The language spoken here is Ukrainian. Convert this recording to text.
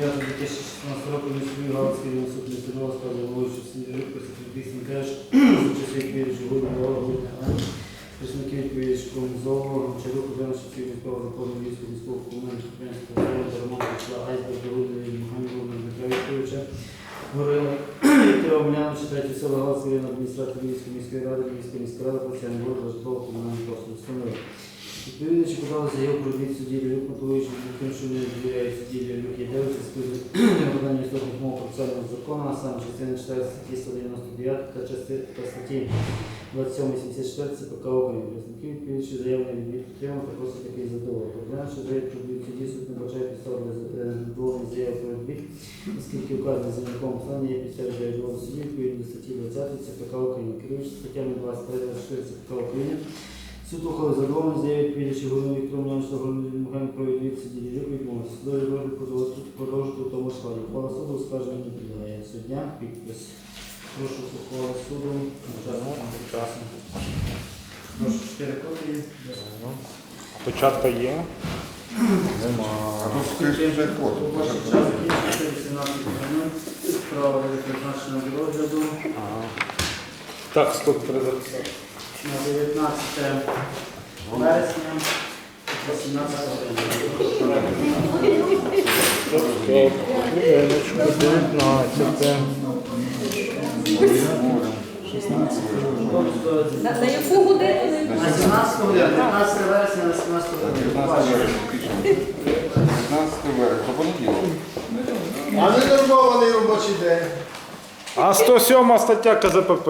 9.2016 року міської Галицької суд Лісового стали Рибка, секретарій теж. За часи відповідачі Гудного Гудного представники відповідачком ЗОО, Гончарук, Іванович, Циві військового закону військового військового комунального підприємства житла Айсберг, Гудної, Михайло Дмитра Вікторовича, Віктора Омляновича, третє село Галицької районної адміністрації Львівської міської ради, міської ради, працювання боротьби житлово послуги. Відповідачі подали заяву про судді Люк, мотивуючи тим, що не довіряє судді Люк Єдевича з подання істотних процесуального закону, а саме частини 4 статті 199 та частини та статті 27-84 ЦПК України. Представники відповідачі заявлення відвід підтримав просить такий задоволення. Розглянувши заяву про відвід судді, не бажає підстав для задоволення заяви про відвід, оскільки указаний заявником послання є підстави для відводу судді відповідно до статті 20 ЦПК України. Керуючи статтями 23-24 ЦПК України, Суд ухвали задоволення заяві відповідачі голови Віктора М'янча Михайло про відвід судді Лілюк відмовився. Судові розгляд продовжити- у тому складі. Ухвала суду оскарження не підлягає. Суддя підпис. Прошу з ухвали суду. Часом. Прошу чотири копії. Початка є. Нема. А то скажи вже фото. Ваш час кінчиться 18 хвилин. Справа буде призначена до розгляду Так, стоп, треба записати. На 19 вересня. 18 годин. Стоп, стоп. 19. Тобто, На, на яку годину? На 17 годину, 19 вересня на 17 годину. 15 вересня. 15 вересня. Понеділок. А не нормований робочий день. А 107 стаття КЗПП.